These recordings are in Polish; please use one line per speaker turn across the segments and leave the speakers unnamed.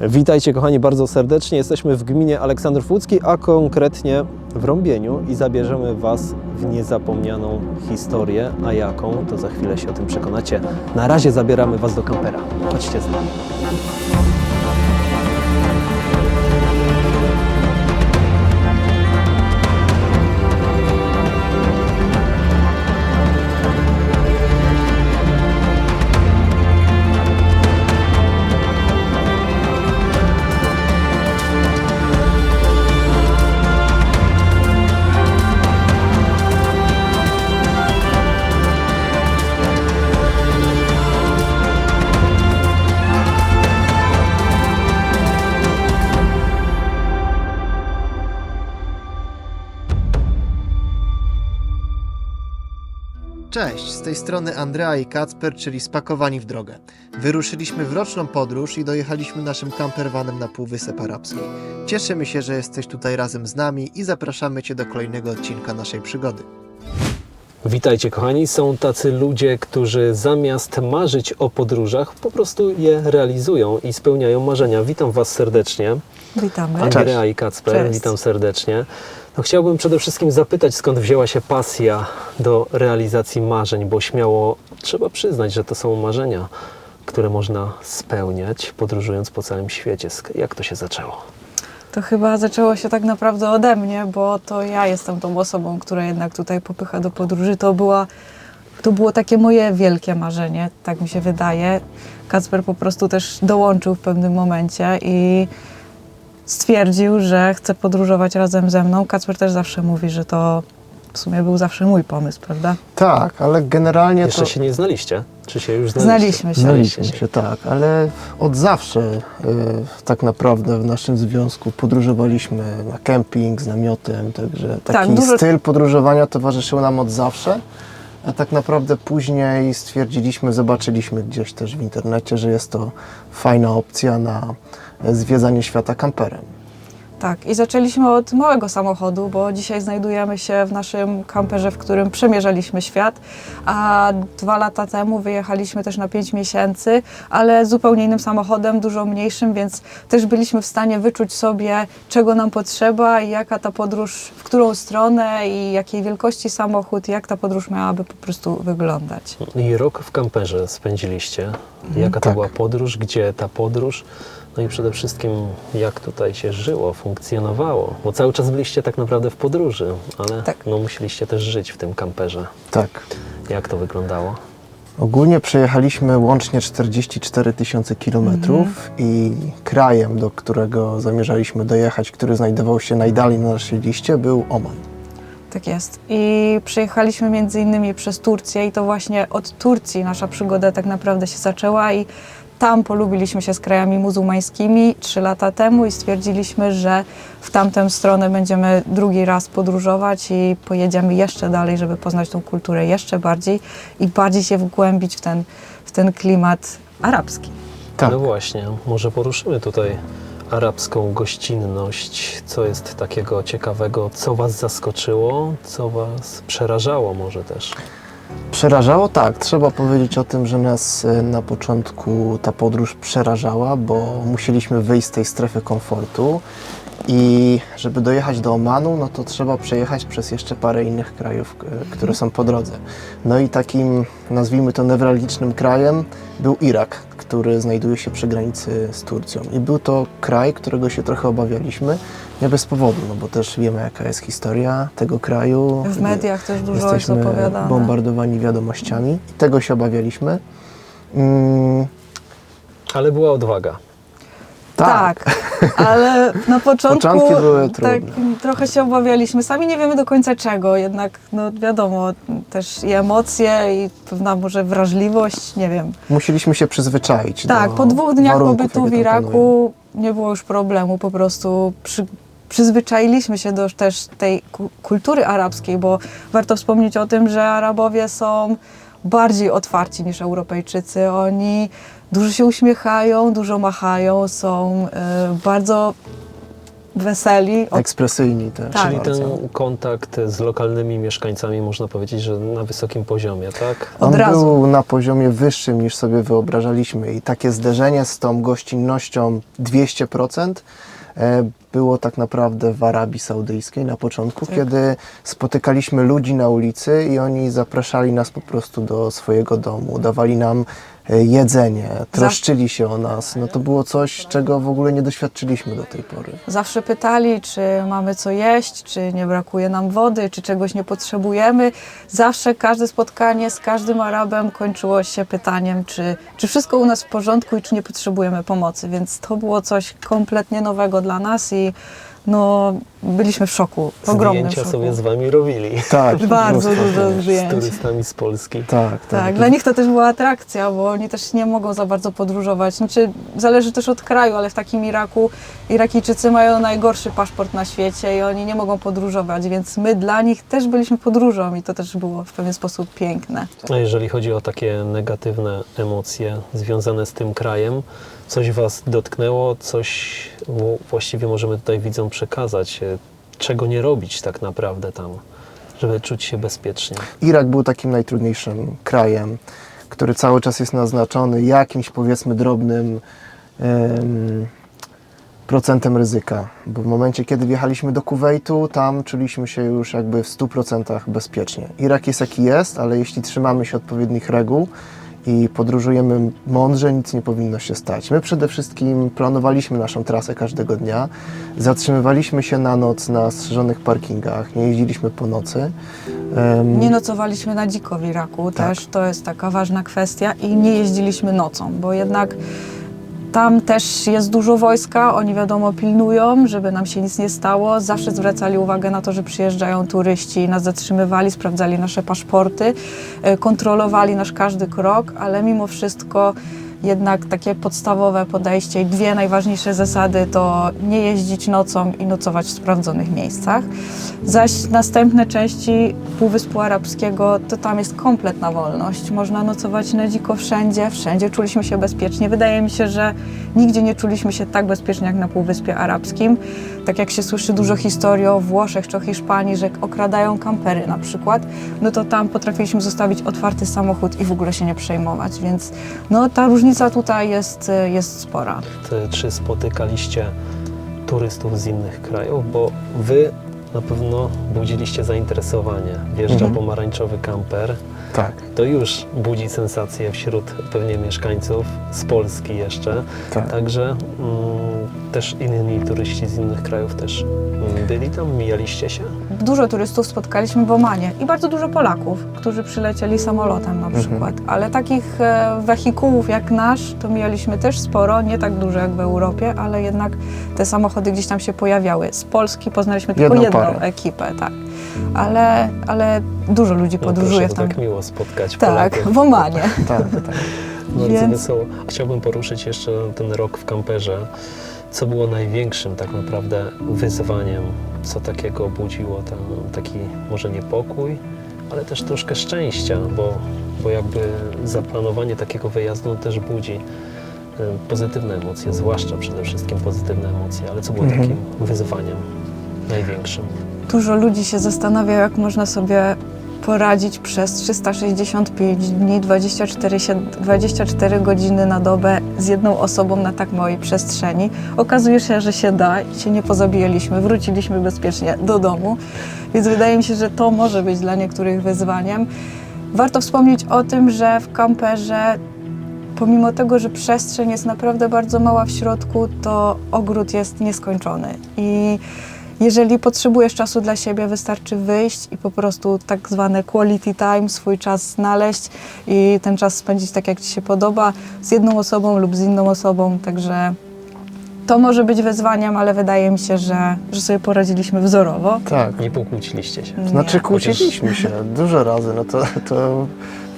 Witajcie kochani bardzo serdecznie. Jesteśmy w gminie Aleksandrów Łódzki, a konkretnie w Rąbieniu i zabierzemy Was w niezapomnianą historię. A jaką, to za chwilę się o tym przekonacie. Na razie zabieramy Was do kampera. Chodźcie z nami.
Cześć, z tej strony Andrea i Kacper, czyli spakowani w drogę. Wyruszyliśmy w roczną podróż i dojechaliśmy naszym campervanem na Półwysep Arabski. Cieszymy się, że jesteś tutaj razem z nami i zapraszamy Cię do kolejnego odcinka naszej przygody.
Witajcie kochani, są tacy ludzie, którzy zamiast marzyć o podróżach, po prostu je realizują i spełniają marzenia. Witam Was serdecznie.
Witamy.
Andrea i Kacper,
Cześć.
witam serdecznie. No, chciałbym przede wszystkim zapytać, skąd wzięła się pasja do realizacji marzeń, bo śmiało trzeba przyznać, że to są marzenia, które można spełniać podróżując po całym świecie. Jak to się zaczęło?
To chyba zaczęło się tak naprawdę ode mnie, bo to ja jestem tą osobą, która jednak tutaj popycha do podróży. To, była, to było takie moje wielkie marzenie, tak mi się wydaje. Kacper po prostu też dołączył w pewnym momencie i stwierdził, że chce podróżować razem ze mną. Kacper też zawsze mówi, że to w sumie był zawsze mój pomysł, prawda?
Tak, ale generalnie
Jeszcze się nie znaliście? Czy się już znaliście?
Znaliśmy się.
Znaliśmy się, tak, ale od zawsze y, tak naprawdę w naszym związku podróżowaliśmy na kemping z namiotem, także taki
Tak, dużo-
styl podróżowania towarzyszył nam od zawsze. A tak naprawdę później stwierdziliśmy, zobaczyliśmy gdzieś też w internecie, że jest to fajna opcja na zwiedzanie świata kamperem.
Tak, i zaczęliśmy od małego samochodu, bo dzisiaj znajdujemy się w naszym kamperze, w którym przemierzaliśmy świat, a dwa lata temu wyjechaliśmy też na 5 miesięcy, ale zupełnie innym samochodem, dużo mniejszym, więc też byliśmy w stanie wyczuć sobie, czego nam potrzeba i jaka ta podróż, w którą stronę i jakiej wielkości samochód, jak ta podróż miałaby po prostu wyglądać.
I rok w kamperze spędziliście. Jaka to
tak.
była podróż? Gdzie ta podróż? No i przede wszystkim, jak tutaj się żyło, funkcjonowało? Bo cały czas byliście tak naprawdę w podróży, ale
Tak.
no, musieliście też żyć w tym kamperze.
Tak.
Jak to wyglądało?
Ogólnie przejechaliśmy łącznie 44 tysiące kilometrów i krajem, do którego zamierzaliśmy dojechać, który znajdował się najdalej na naszej liście, był Oman.
Tak jest. I przyjechaliśmy między innymi przez Turcję i to właśnie od Turcji nasza przygoda tak naprawdę się zaczęła i tam polubiliśmy się z krajami muzułmańskimi trzy lata temu i stwierdziliśmy, że w tamtą stronę będziemy drugi raz podróżować i pojedziemy jeszcze dalej, żeby poznać tą kulturę jeszcze bardziej i bardziej się wgłębić w ten, w ten klimat arabski.
Tak.
No właśnie, może poruszymy tutaj arabską gościnność. Co jest takiego ciekawego? Co Was zaskoczyło? Co Was przerażało może też?
Przerażało? Tak, trzeba powiedzieć o tym, że nas e, na początku ta podróż przerażała, bo musieliśmy wyjść z tej strefy komfortu i żeby dojechać do Omanu, no to trzeba przejechać przez jeszcze parę innych krajów, które są po drodze. No i takim, nazwijmy to newralgicznym krajem był Irak, który znajduje się przy granicy z Turcją. I był to kraj, którego się trochę obawialiśmy, nie bez powodu, no bo też wiemy jaka jest historia tego kraju.
W mediach też dużo jest
Jesteśmy
opowiadane.
bombardowani wiadomościami i tego się obawialiśmy. Mm,
Ale była odwaga.
Tak, ale na początku
Początki były
tak,
trudne.
trochę się obawialiśmy. Sami nie wiemy do końca czego, jednak no wiadomo, też i emocje, i pewna może wrażliwość, nie wiem.
Musieliśmy się przyzwyczaić.
Tak,
do
po dwóch dniach
warunków,
pobytu w
jakie tam
Iraku nie było już problemu, po prostu przy, przyzwyczailiśmy się do też tej ku- kultury arabskiej, bo warto wspomnieć o tym, że Arabowie są bardziej otwarci niż Europejczycy. Oni dużo się uśmiechają, dużo machają, są y, bardzo weseli. Od,
Ekspresyjni też.
Tak.
Czyli ten kontakt z lokalnymi mieszkańcami można powiedzieć, że na wysokim poziomie, tak?
Od
On
razu.
był na poziomie wyższym niż sobie wyobrażaliśmy i takie zderzenie z tą gościnnością 200% e, było tak naprawdę w Arabii Saudyjskiej na początku,
Tak.
kiedy spotykaliśmy ludzi na ulicy i oni zapraszali nas po prostu do swojego domu, dawali nam e, jedzenie, troszczyli się o nas. No to było coś, czego w ogóle nie doświadczyliśmy do tej pory.
Zawsze pytali, czy mamy co jeść, czy nie brakuje nam wody, czy czegoś nie potrzebujemy. Zawsze każde spotkanie z każdym Arabem kończyło się pytaniem, czy, czy wszystko u nas w porządku i czy nie potrzebujemy pomocy. Więc to było coś kompletnie nowego dla nas i no, byliśmy w szoku, w ogromnym
Zdjęcia
szoku.
sobie z wami robili.
Tak,
Bardzo dużo
zdjęć.
Z turystami z Polski.
Tak, tak.
Tak, dla nich to też była atrakcja, bo oni też nie mogą za bardzo podróżować. Znaczy, zależy też od kraju, ale w takim Iraku Irakijczycy mają najgorszy paszport na świecie i oni nie mogą podróżować, więc my dla nich też byliśmy podróżą i to też było w pewien sposób piękne.
A jeżeli chodzi o takie negatywne emocje związane z tym krajem, coś Was dotknęło, coś właściwie możemy tutaj widzom przekazać, e, czego nie robić tak naprawdę tam, żeby czuć się bezpiecznie.
Irak był takim najtrudniejszym krajem, który cały czas jest naznaczony jakimś powiedzmy drobnym em, procentem ryzyka. Bo w momencie, kiedy wjechaliśmy do Kuwejtu, tam czuliśmy się już jakby w 100% bezpiecznie. Irak jest jaki jest, ale jeśli trzymamy się odpowiednich reguł i podróżujemy mądrze, nic nie powinno się stać. My przede wszystkim planowaliśmy naszą trasę każdego dnia, zatrzymywaliśmy się na noc na strzeżonych parkingach, nie jeździliśmy po nocy. Em,
Nie nocowaliśmy na dziko w Iraku,
Tak.
też to jest taka ważna kwestia i nie jeździliśmy nocą, bo jednak tam też jest dużo wojska, oni wiadomo pilnują, żeby nam się nic nie stało. Zawsze zwracali uwagę na to, że przyjeżdżają turyści, nas zatrzymywali, sprawdzali nasze paszporty, e, kontrolowali nasz każdy krok, ale mimo wszystko jednak takie podstawowe podejście i dwie najważniejsze zasady to nie jeździć nocą i nocować w sprawdzonych miejscach. Zaś następne części Półwyspu Arabskiego to tam jest kompletna wolność. Można nocować na dziko wszędzie, wszędzie czuliśmy się bezpiecznie. Wydaje mi się, że nigdzie nie czuliśmy się tak bezpiecznie jak na Półwyspie Arabskim. Tak jak się słyszy dużo historii o Włoszech czy o Hiszpanii, że okradają kampery na przykład, no to tam potrafiliśmy zostawić otwarty samochód i w ogóle się nie przejmować, więc no ta różnica tutaj jest, jest spora.
Czy spotykaliście turystów z innych krajów, bo Wy na pewno budziliście zainteresowanie. Wjeżdża
Mhm.
pomarańczowy kamper,
tak,
to już budzi sensację wśród pewnie mieszkańców z Polski jeszcze.
tak.
Także mm, też inni turyści z innych krajów też mm, byli tam, mijaliście się.
Dużo turystów spotkaliśmy w Omanie i bardzo dużo Polaków, którzy przylecieli samolotem na
Mhm.
przykład. Ale takich e, wehikułów jak nasz to mieliśmy też sporo, nie tak dużo jak w Europie, ale jednak te samochody gdzieś tam się pojawiały. Z Polski poznaliśmy tylko
Jedną
jedną
parę.
ekipę, tak. Ale, ale dużo ludzi
No
podróżuje
proszę,
w
to
tam.
tak miło spotkać
Tak,
Polaków.
w Omanie.
tak, tak.
Bardzo
Więc-
wesoło. Chciałbym poruszyć jeszcze ten rok w kamperze. Co było największym tak naprawdę wyzwaniem? Co takiego budziło tam taki może niepokój, ale też troszkę szczęścia, bo, bo jakby zaplanowanie takiego wyjazdu też budzi y, pozytywne emocje, zwłaszcza przede wszystkim pozytywne emocje, ale co było
Mhm.
takim wyzwaniem największym?
Dużo ludzi się zastanawia, jak można sobie poradzić przez 365 dni, 24, sie- 24 godziny na dobę z jedną osobą na tak małej przestrzeni. Okazuje się, że się da się nie pozabijaliśmy, wróciliśmy bezpiecznie do domu, więc wydaje mi się, że to może być dla niektórych wyzwaniem. Warto wspomnieć o tym, że w kamperze pomimo tego, że przestrzeń jest naprawdę bardzo mała w środku, to ogród jest nieskończony. I jeżeli potrzebujesz czasu dla siebie, wystarczy wyjść i po prostu tak zwane quality time, swój czas znaleźć i ten czas spędzić tak, jak Ci się podoba, z jedną osobą lub z inną osobą. Także to może być wyzwaniem, ale wydaje mi się, że, że sobie poradziliśmy wzorowo.
tak.
Nie pokłóciliście się.
Znaczy kłóciliśmy się dużo razy, no to, to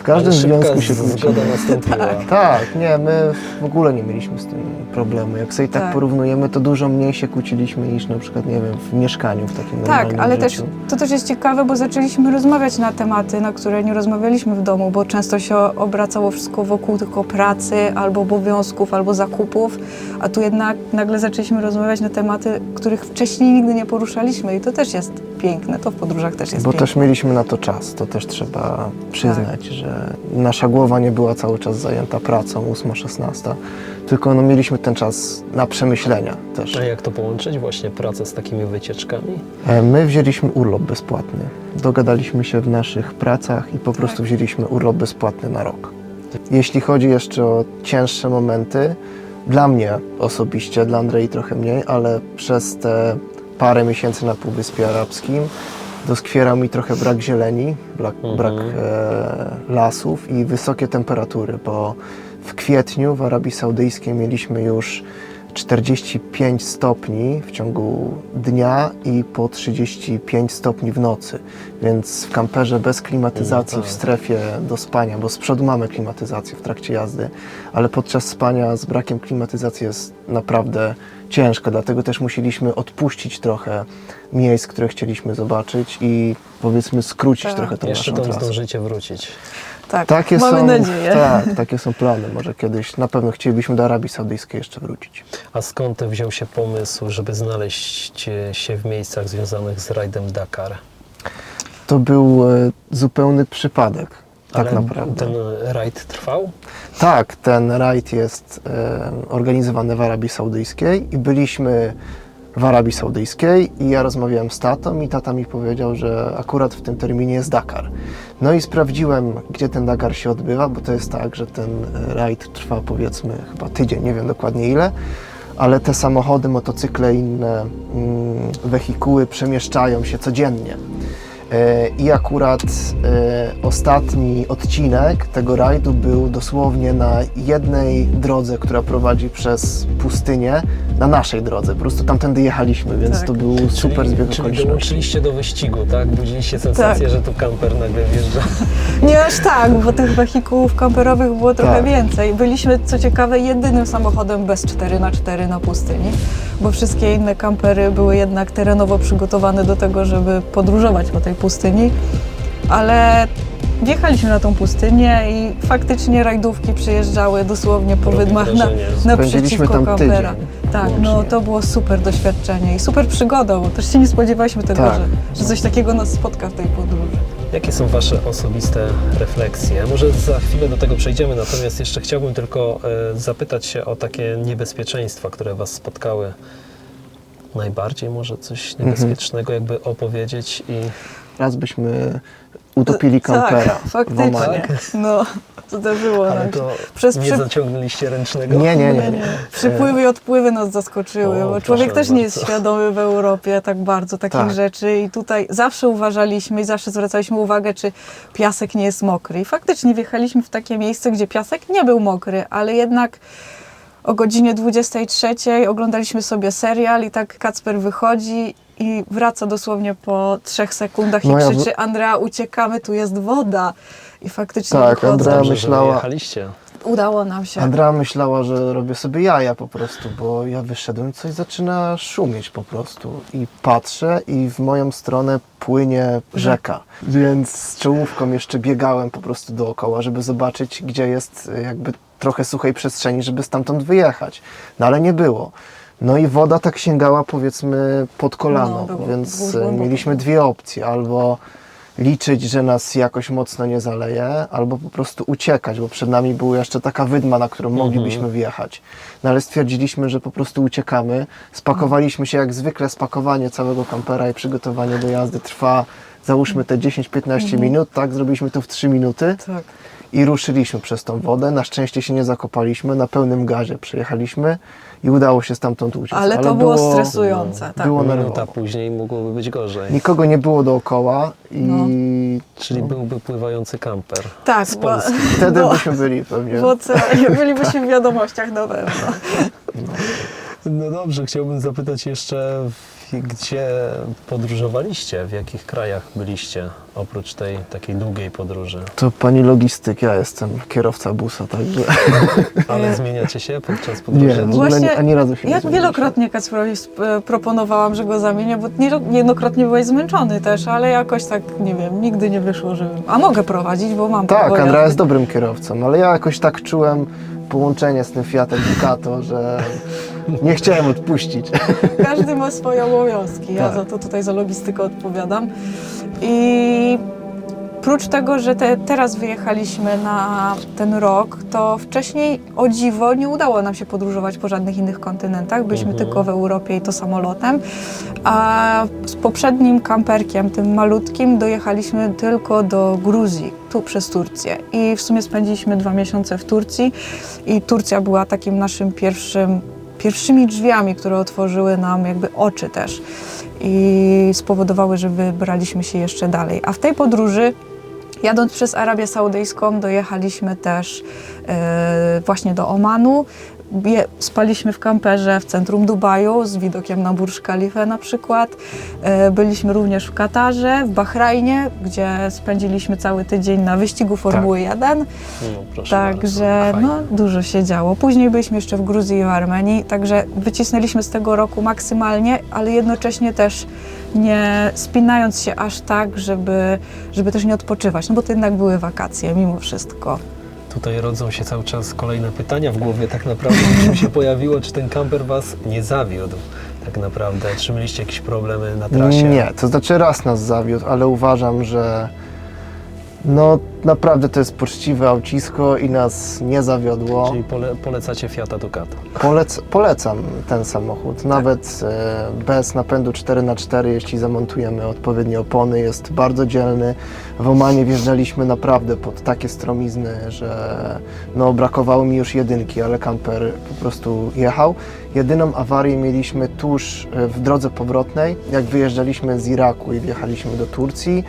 każdym
Ale
związku się
zgoda nastąpiła.
Tak, nie, my w ogóle nie mieliśmy z tym problemu. Jak sobie tak,
Tak.
porównujemy, to dużo mniej się kłóciliśmy niż na przykład, nie wiem, w mieszkaniu, w takim
Tak, ale też
życiu.
to też jest ciekawe, bo zaczęliśmy rozmawiać na tematy, na które nie rozmawialiśmy w domu, bo często się obracało wszystko wokół tylko pracy, albo obowiązków, albo zakupów, a tu jednak nagle zaczęliśmy rozmawiać na tematy, których wcześniej nigdy nie poruszaliśmy i to też jest piękne, to w podróżach też jest
Bo
piękne.
też mieliśmy na to czas, to też trzeba przyznać, że nasza głowa nie była cały czas zajęta pracą 8-16, tylko no, mieliśmy ten czas na przemyślenia też.
A jak to połączyć właśnie pracę z takimi wycieczkami?
E, My wzięliśmy urlop bezpłatny. Dogadaliśmy się w naszych pracach i po prostu wzięliśmy urlop bezpłatny na rok. Jeśli chodzi jeszcze o cięższe momenty, dla mnie osobiście, dla Andrei trochę mniej, ale przez te parę miesięcy na Półwyspie Arabskim doskwierał mi trochę brak zieleni, brak,
Mhm.
brak e, lasów i wysokie temperatury, bo w kwietniu w Arabii Saudyjskiej mieliśmy już 45 stopni w ciągu dnia i po 35 stopni w nocy. Więc w kamperze bez klimatyzacji,
No
w
tak.
strefie do spania, bo z przodu mamy klimatyzację w trakcie jazdy, ale podczas spania z brakiem klimatyzacji jest naprawdę ciężko, dlatego też musieliśmy odpuścić trochę miejsc, które chcieliśmy zobaczyć i powiedzmy skrócić
Tak.
trochę tą
Jeszcze
naszą
tam
trasę.
zdążycie wrócić.
Tak,
Takie
mamy
są,
nadzieję.
Tak, takie są plany. Może kiedyś na pewno chcielibyśmy do Arabii Saudyjskiej jeszcze wrócić.
A skąd wziął się pomysł, żeby znaleźć e, się w miejscach związanych z rajdem Dakar?
To był e, zupełny przypadek, tak
Ale
naprawdę.
ten rajd trwał?
Tak, ten rajd jest e, organizowany w Arabii Saudyjskiej i byliśmy w Arabii Saudyjskiej i ja rozmawiałem z tatą i tata mi powiedział, że akurat w tym terminie jest Dakar. No i sprawdziłem, gdzie ten Dakar się odbywa, bo to jest tak, że ten rajd trwa powiedzmy chyba tydzień, nie wiem dokładnie ile, ale te samochody, motocykle inne mm, wehikuły przemieszczają się codziennie. E, I akurat e, ostatni odcinek tego rajdu był dosłownie na jednej drodze, która prowadzi przez pustynię, na naszej drodze. Po prostu tamtędy jechaliśmy, więc
Tak.
to był super zbieg
czyli
okoliczności.
dołączyliście do wyścigu, tak? Budziliście sensację,
Tak.
że tu kamper nagle wjeżdża.
Nie aż tak, bo tych wehikułów kamperowych było trochę
Tak.
więcej. Byliśmy, co ciekawe, jedynym samochodem bez 4x4 na pustyni, bo wszystkie inne kampery były jednak terenowo przygotowane do tego, żeby podróżować po tej pustyni. Ale wjechaliśmy na tą pustynię i faktycznie rajdówki przyjeżdżały dosłownie po
Robi
wydmach na,
wrażenie.
naprzeciwko
Spędziliśmy tam
kampera.
tydzień
Tak, no
łącznie.
to było super doświadczenie i super przygoda, bo też się nie spodziewaliśmy tego,
Tak.
że, że coś takiego nas spotka w tej podróży.
Jakie są Wasze osobiste refleksje? Może za chwilę do tego przejdziemy, natomiast jeszcze chciałbym tylko e, zapytać się o takie niebezpieczeństwa, które Was spotkały. Najbardziej może coś
Mhm.
niebezpiecznego jakby opowiedzieć i
Raz byśmy utopili kampera
Tak,
w
faktycznie.
Omanie.
No, zdarzyło
ale
nam się.
to
Przez
nie
przy-
zaciągnęliście ręcznego?
Nie, nie, nie. nie.
Przypływy i odpływy nas zaskoczyły,
O,
bo człowiek też nie jest świadomy w Europie tak bardzo takich
Tak.
rzeczy i tutaj zawsze uważaliśmy i zawsze zwracaliśmy uwagę, czy piasek nie jest mokry. I faktycznie wjechaliśmy w takie miejsce, gdzie piasek nie był mokry, ale jednak o godzinie 23 oglądaliśmy sobie serial i tak Kacper wychodzi i wraca dosłownie po trzech sekundach i
No ja w-
krzyczy Andrea, uciekamy, tu jest woda. I faktycznie
Tak. Andrea
Dobrze,
myślała-
że.
Udało nam się.
Andrea myślała, że robię sobie jaja po prostu, bo ja wyszedłem i coś zaczyna szumieć po prostu. I patrzę i w moją stronę płynie rzeka. Więc z czołówką jeszcze biegałem po prostu dookoła, żeby zobaczyć, gdzie jest y, jakby trochę suchej przestrzeni, żeby stamtąd wyjechać. No ale nie było. No i woda tak sięgała powiedzmy pod kolano,
No,
więc mieliśmy dwie opcje. Albo liczyć, że nas jakoś mocno nie zaleje, albo po prostu uciekać, bo przed nami była jeszcze taka wydma, na którą moglibyśmy wjechać. No ale stwierdziliśmy, że po prostu uciekamy. Spakowaliśmy się jak zwykle, spakowanie całego kampera i przygotowanie do jazdy trwa załóżmy te 10-15 minut, tak? Zrobiliśmy to w 3 minuty
Tak.
I ruszyliśmy przez tą wodę. Na szczęście się nie zakopaliśmy, na pełnym gazie przyjechaliśmy i udało się stamtąd uciec.
Ale to było stresujące, tak.
Było
Minuta
nerwowo.
później mogłoby być gorzej.
Nikogo nie było dookoła i
No.
Czyli byłby pływający kamper.
Tak,
Z
bo,
wtedy
no,
byśmy byli pewnie.
w oceanie bylibyśmy w wiadomościach na pewno.
No dobrze, chciałbym zapytać jeszcze, Gdzie podróżowaliście? W jakich krajach byliście oprócz tej takiej długiej podróży?
To pani logistyk, ja jestem kierowca busa, także
Ale zmieniacie się podczas podróży?
nie, w ogóle nie,
Właśnie
ani razu się nie
Ja
zmieniliśmy.
wielokrotnie Kacprowi sp- e, proponowałam, że go zamienię, bo nie- niejednokrotnie byłeś zmęczony też, ale jakoś tak, nie wiem, nigdy nie wyszło, żebym... A mogę prowadzić, bo mam
Tak,
prawo
Andrea
jazdy.
jest dobrym kierowcą, ale ja jakoś tak czułem połączenie z tym Fiatem Ducato, że nie chciałem odpuścić.
Każdy ma swoje obowiązki. Ja
Tak.
za to tutaj za logistykę odpowiadam. I prócz tego, że te, teraz wyjechaliśmy na ten rok, to wcześniej o dziwo nie udało nam się podróżować po żadnych innych kontynentach. Byliśmy
Mhm.
tylko w Europie i to samolotem. A z poprzednim kamperkiem, tym malutkim, dojechaliśmy tylko do Gruzji, tu przez Turcję. I w sumie spędziliśmy dwa miesiące w Turcji. I Turcja była takim naszym pierwszym pierwszymi drzwiami, które otworzyły nam jakby oczy też i spowodowały, że wybraliśmy się jeszcze dalej. A w tej podróży, jadąc przez Arabię Saudyjską, dojechaliśmy też e, właśnie do Omanu. Spaliśmy w kamperze w centrum Dubaju z widokiem na Burj Khalifa na przykład. E, byliśmy również w Katarze, w Bahrajnie, gdzie spędziliśmy cały tydzień na wyścigu Formuły 1.
No,
Także
bardzo.
no, dużo się działo. Później byliśmy jeszcze w Gruzji i w Armenii, także wycisnęliśmy z tego roku maksymalnie, ale jednocześnie też nie spinając się aż tak, żeby, żeby też nie odpoczywać, no bo to jednak były wakacje mimo wszystko.
Tutaj rodzą się cały czas kolejne pytania w głowie. Tak naprawdę mi się pojawiło, czy ten kamper Was nie zawiódł tak naprawdę? Czy mieliście jakieś problemy na trasie?
Nie, to znaczy raz nas zawiódł, ale uważam, że no naprawdę to jest poczciwe aucisko i nas nie zawiodło.
Czyli pole, polecacie Fiata Ducato.
Polec, polecam ten samochód, nawet e, bez napędu 4x4, jeśli zamontujemy odpowiednie opony, jest bardzo dzielny. W Omanie wjeżdżaliśmy naprawdę pod takie stromizny, że no, brakowało mi już jedynki, ale kamper po prostu jechał. Jedyną awarię mieliśmy tuż e, w drodze powrotnej, jak wyjeżdżaliśmy z Iraku i wjechaliśmy do Turcji,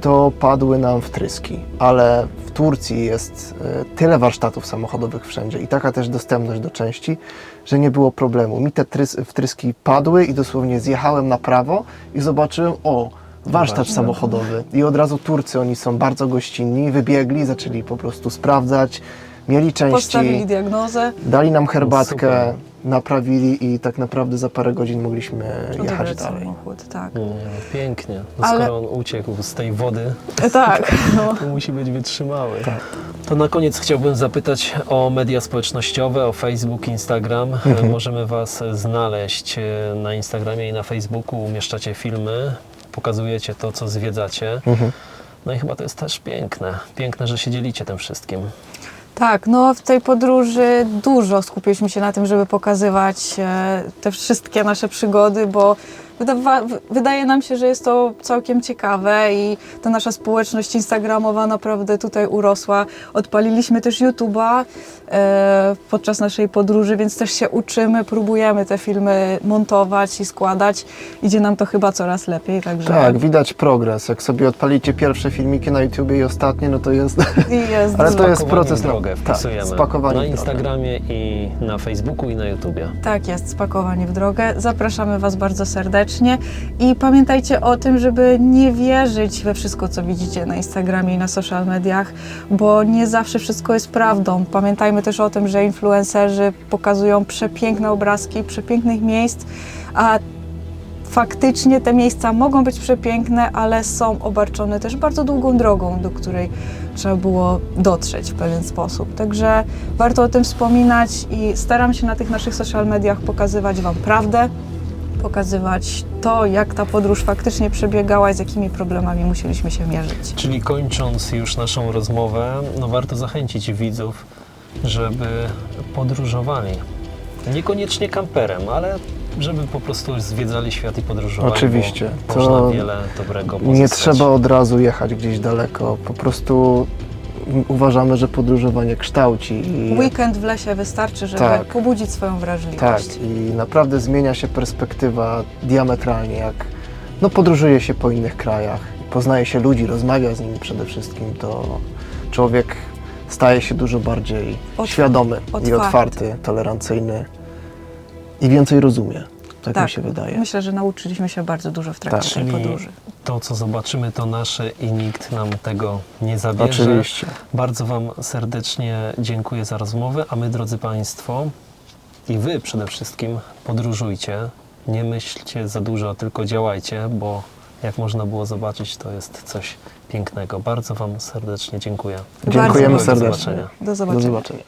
to padły nam wtryski, ale w Turcji jest e, tyle warsztatów samochodowych wszędzie i taka też dostępność do części, że nie było problemu. Mi te trys- wtryski padły i dosłownie zjechałem na prawo i zobaczyłem, o, Warsztat. samochodowy. I od razu Turcy, oni są bardzo gościnni, wybiegli, zaczęli po prostu sprawdzać, mieli części,
Postawili diagnozę,
dali nam herbatkę,
Super.
naprawili i tak naprawdę za parę godzin mogliśmy jechać
odebrać
dalej.
samochód, tak.
Mm, pięknie. No,
Ale-
Skoro on uciekł z tej wody,
E, Tak, no.
to musi być wytrzymały.
Tak.
To na koniec chciałbym zapytać o media społecznościowe, o Facebook, Instagram.
Mhm.
Możemy Was znaleźć e, na Instagramie i na Facebooku. Umieszczacie filmy, pokazujecie to, co zwiedzacie.
Mhm.
No i chyba to jest też piękne. Piękne, że się dzielicie tym wszystkim.
Tak, no w tej podróży dużo skupiliśmy się na tym, żeby pokazywać e, te wszystkie nasze przygody, bo wydawa- wydaje nam się, że jest to całkiem ciekawe i ta nasza społeczność instagramowa naprawdę tutaj urosła. Odpaliliśmy też YouTube'a e, podczas naszej podróży, więc też się uczymy, próbujemy te filmy montować i składać. Idzie nam to chyba coraz lepiej, także
Tak, widać progres. Jak sobie odpalicie pierwsze filmiki na YouTubie i ostatnie, no to jest
i jest
Ale to jest proces
drogę
tak, spakowanie
na
w drogę.
Instagramie i na Facebooku i na YouTubie.
Tak jest, spakowanie w drogę. Zapraszamy Was bardzo serdecznie i pamiętajcie o tym, żeby nie wierzyć we wszystko, co widzicie na Instagramie i na social mediach, bo nie zawsze wszystko jest prawdą. Pamiętajmy też o tym, że influencerzy pokazują przepiękne obrazki przepięknych miejsc, a faktycznie te miejsca mogą być przepiękne, ale są obarczone też bardzo długą drogą, do której trzeba było dotrzeć w pewien sposób. Także warto o tym wspominać i staram się na tych naszych social mediach pokazywać Wam prawdę, pokazywać to, jak ta podróż faktycznie przebiegała i z jakimi problemami musieliśmy się mierzyć.
Czyli kończąc już naszą rozmowę, no warto zachęcić widzów, żeby podróżowali. Niekoniecznie kamperem, ale żeby po prostu zwiedzali świat i podróżowali.
Oczywiście,
Bo
to
można wiele dobrego pozyskać.
nie trzeba od razu jechać gdzieś daleko. Po prostu uważamy, że podróżowanie kształci i
Weekend w lesie wystarczy, żeby
Tak.
pobudzić swoją wrażliwość.
tak i naprawdę zmienia się perspektywa diametralnie, jak no, podróżuje się po innych krajach, poznaje się ludzi, rozmawia z nimi przede wszystkim, to człowiek staje się dużo bardziej
Otw-
świadomy i
otwarty.
otwarty, tolerancyjny i więcej rozumie. Tak,
Tak.
mi się wydaje.
Myślę, że nauczyliśmy się bardzo dużo w trakcie
Tak.
tej
Czyli
podróży.
to, co zobaczymy, to nasze i nikt nam tego nie zabierze.
Oczywiście.
Bardzo Wam serdecznie dziękuję za rozmowę, a my, drodzy Państwo, i Wy przede wszystkim podróżujcie. Nie myślcie za dużo, tylko działajcie, bo jak można było zobaczyć, to jest coś pięknego. Bardzo Wam serdecznie dziękuję.
Dziękujemy
Bardzo
Do
serdecznie.
zobaczenia.
Do
zobaczenia.